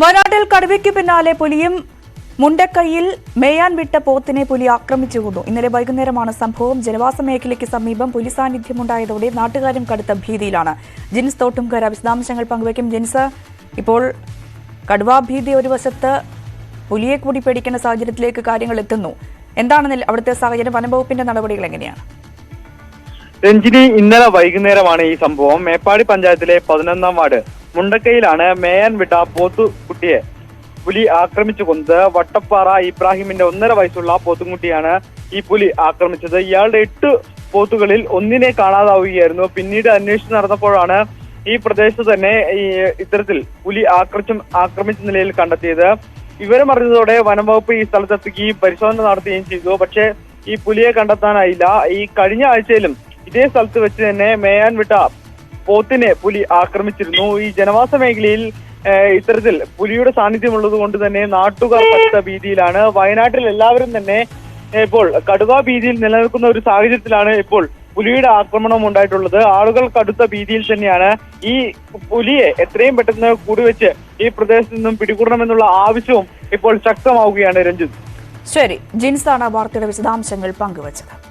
വയനാട്ടിൽ കടുവയ്ക്ക് പിന്നാലെ പുലിയും മുണ്ടക്കൈയിൽ മേയാൻ വിട്ട പോത്തിനെ പുലി ആക്രമിച്ചു കൊന്നു ഇന്നലെ വൈകുന്നേരമാണ് സംഭവം. ജനവാസ മേഖലയ്ക്ക് സമീപം പുലി സാന്നിധ്യമുണ്ടായതോടെ നാട്ടുകാരും കടുത്ത ഭീതിയിലാണ്. ജിൻസ് തോട്ടുംകര വിശദാംശങ്ങൾ പങ്കുവയ്ക്കും. ജിൻസ് ഇപ്പോൾ കടുവാഭീതി ഒരു വശത്ത് പുലിയെ കൂടി പേടിക്കുന്ന സാഹചര്യത്തിലേക്ക് കാര്യങ്ങൾ എത്തുന്നു. എന്താണ് അവിടുത്തെ സാഹചര്യം? വനംവകുപ്പിന്റെ നടപടികൾ എങ്ങനെയാണ്? രഞ്ജിനി ഇന്നലെ വൈകുന്നേരമാണ് ഈ സംഭവം. മേപ്പാടി പഞ്ചായത്തിലെ പതിനൊന്നാം വാർഡ് മുണ്ടക്കയിലാണ് മേയാൻ വിട്ട പോത്തുകുട്ടിയെ പുലി ആക്രമിച്ചു കൊണ്ട് വട്ടപ്പാറ ഇബ്രാഹിമിന്റെ ഒന്നര വയസ്സുള്ള പോത്തുകുട്ടിയാണ് ഈ പുലി ആക്രമിച്ചത്. ഇയാളുടെ എട്ട് പോത്തുകളിൽ ഒന്നിനെ കാണാതാവുകയായിരുന്നു. പിന്നീട് അന്വേഷണം നടന്നപ്പോഴാണ് ഈ പ്രദേശത്ത് തന്നെ ഈ ഇത്തരത്തിൽ പുലി ആക്രമിച്ചും ആക്രമിച്ച നിലയിൽ കണ്ടെത്തിയത്. വിവരം അറിഞ്ഞതോടെ വനംവകുപ്പ് ഈ സ്ഥലത്തെത്തുകയും പരിശോധന നടത്തുകയും ചെയ്തു. പക്ഷേ ഈ പുലിയെ കണ്ടെത്താനായില്ല. ഈ കഴിഞ്ഞ ആഴ്ചയിലും ഇതേ സ്ഥലത്ത് വെച്ച് തന്നെ മേയാൻ വിട്ട പോത്തിനെ പുലി ആക്രമിച്ചിരുന്നു. ഈ ജനവാസ മേഖലയിൽ ഇത്തരത്തിൽ പുലിയുടെ സാന്നിധ്യം ഉള്ളത് കൊണ്ട് തന്നെ നാട്ടുകാർ പറ്റ ഭീതിയിലാണ്. വയനാട്ടിൽ എല്ലാവരും തന്നെ ഇപ്പോൾ കടുവ ഭീതിയിൽ നിലനിൽക്കുന്ന ഒരു സാഹചര്യത്തിലാണ് ഇപ്പോൾ പുലിയുടെ ആക്രമണം ഉണ്ടായിട്ടുള്ളത്. ആളുകൾ കടുത്ത ഭീതിയിൽ തന്നെയാണ് ഈ പുലിയെ എത്രയും പെട്ടെന്ന് കൂടിവെച്ച് ഈ പ്രദേശത്ത് നിന്നും പിടികൂടണമെന്നുള്ള ആവശ്യവും ഇപ്പോൾ ശക്തമാവുകയാണ് രഞ്ജിത്ത്. ശരി ജിൻസാണ് വാർത്തയുടെ വിശദാംശങ്ങൾ പങ്കുവച്ചത്.